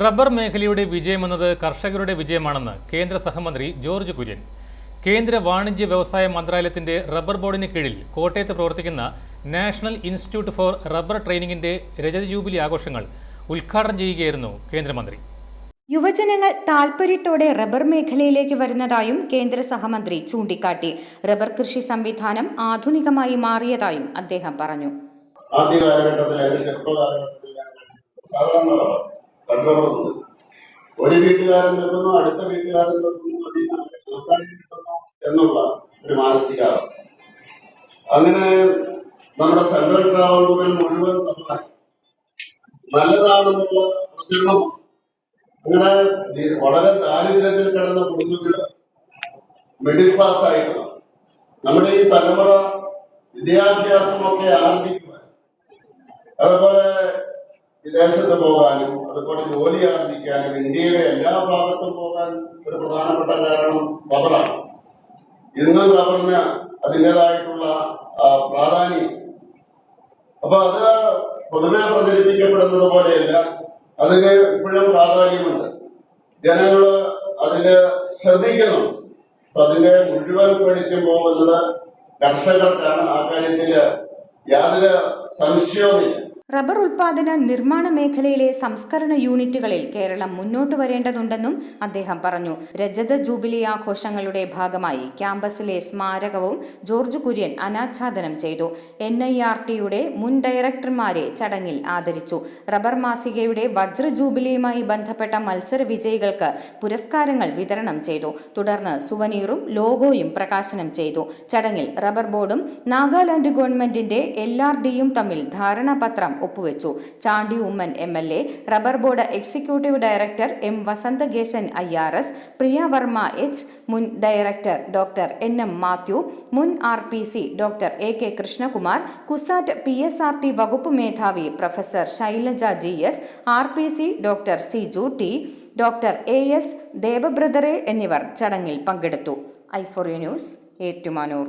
Rubber മേഖലയുടെ വിജയമെന്നത് കർഷകരുടെ വിജയമാണെന്ന് കേന്ദ്ര സഹമന്ത്രി ജോർജ് കുര്യൻ. കേന്ദ്ര വാണിജ്യ വ്യവസായ മന്ത്രാലയത്തിന്റെ റബ്ബർ ബോർഡിന് കീഴിൽ കോട്ടയത്ത് പ്രവർത്തിക്കുന്ന നാഷണൽ ഇൻസ്റ്റിറ്റ്യൂട്ട് ഫോർ റബ്ബർ ട്രെയിനിങ്ങിന്റെ രജത ജൂബിലി ആഘോഷങ്ങൾ ഉദ്ഘാടനം ചെയ്യുകയായിരുന്നു കേന്ദ്രമന്ത്രി. യുവജനങ്ങൾ താൽപര്യത്തോടെ റബ്ബർ മേഖലയിലേക്ക് വരുന്നതായും കേന്ദ്ര സഹമന്ത്രി ചൂണ്ടിക്കാട്ടി. റബ്ബർ കൃഷി സംവിധാനം ആധുനികമായി മാറിയതായും അദ്ദേഹം പറഞ്ഞു. ആദ്യ കാലഘട്ടത്തിൽ കാലഘട്ടത്തിൽ സാധാരണ ഒരു വീട്ടുകാരൻ നിൽക്കുന്നു അടുത്ത വീട്ടുകാരൻ നിൽക്കുന്നു അതിൽ എന്നുള്ള ഒരു മാനസികാവസ്ഥ. അങ്ങനെ നമ്മുടെ സെൻട്രൽ ഗവൺമെന്റ് മുഴുവൻ നമ്മളെ നല്ലതാണെന്നുള്ള പ്രചരണം. അങ്ങനെ വളരെ ദാരിദ്ര്യത്തിൽ കിടന്ന കുടുംബങ്ങൾ മിഡിൽ ക്ലാസ് ആയിട്ടുള്ള നമ്മുടെ ഈ തലമുറ വിദ്യാഭ്യാസമൊക്കെ ആരംഭിക്കുന്നത് അതുപോലെ വിദേശത്ത് പോകാനും അതുപോലെ ജോലി ആർജിക്കാനും ഇന്ത്യയുടെ എല്ലാ ഭാഗത്തും പോകാൻ ഒരു പ്രധാനപ്പെട്ട കാരണം റബ്ബറാണ്. ഇന്ന് റബ്ബറിന് അതിന്റെതായിട്ടുള്ള പ്രാധാന്യം. അപ്പൊ അത് പൊതുവെ പ്രചരിപ്പിക്കപ്പെടുന്നത് പോലെയല്ല. അതിന് ഇപ്പോഴും പ്രാധാന്യമുണ്ട്. ജനങ്ങൾ അതിന് ശ്രദ്ധിക്കണം. അതിന്റെ മുഴുവൻ പഠിച്ചു പോകുന്നത് കർഷകർക്കാണ് ആ കാര്യത്തിൽ യാതൊരു സംശയവുമില്ല. റബ്ബർ ഉൽപാദന നിർമ്മാണ മേഖലയിലെ സംസ്കരണ യൂണിറ്റുകളിൽ കേരളം മുന്നോട്ട് വരേണ്ടതുണ്ടെന്നും അദ്ദേഹം പറഞ്ഞു. രജത ജൂബിലി ആഘോഷങ്ങളുടെ ഭാഗമായി ക്യാമ്പസിലെ സ്മാരകവും ജോർജ് കുര്യൻ അനാച്ഛാദനം ചെയ്തു. എൻ ഐ ആർ ടിയുടെ മുൻ ഡയറക്ടർമാരെ ചടങ്ങിൽ ആദരിച്ചു. റബ്ബർ മാസികയുടെ വജ്ര ജൂബിലിയുമായി ബന്ധപ്പെട്ട മത്സര വിജയികൾക്ക് പുരസ്കാരങ്ങൾ വിതരണം ചെയ്തു. തുടർന്ന് സുവനീറും ലോഗോയും പ്രകാശനം ചെയ്തു. ചടങ്ങിൽ റബ്ബർ ബോർഡും നാഗാലാൻഡ് ഗവൺമെന്റിന്റെ എൽ ആർ ഡിയും തമ്മിൽ ധാരണാപത്രം ഒപ്പുവെച്ചു. Chandy Oommen M L A rubber board executive director M Vasanthakesan I R S Priya Varma H മുൻ director doctor N M Mathew മുൻ R P C doctor A K Krishnakumar CUSAT P S R T വകുപ്പ് മേധാവി professor Shailaja G S R P C doctor Siju T doctor A S ദേവബ്രദറെ എന്നിവർ ചടങ്ങിൽ പങ്കെടുത്തു. ഐഫോറിയ news Ettumanoor.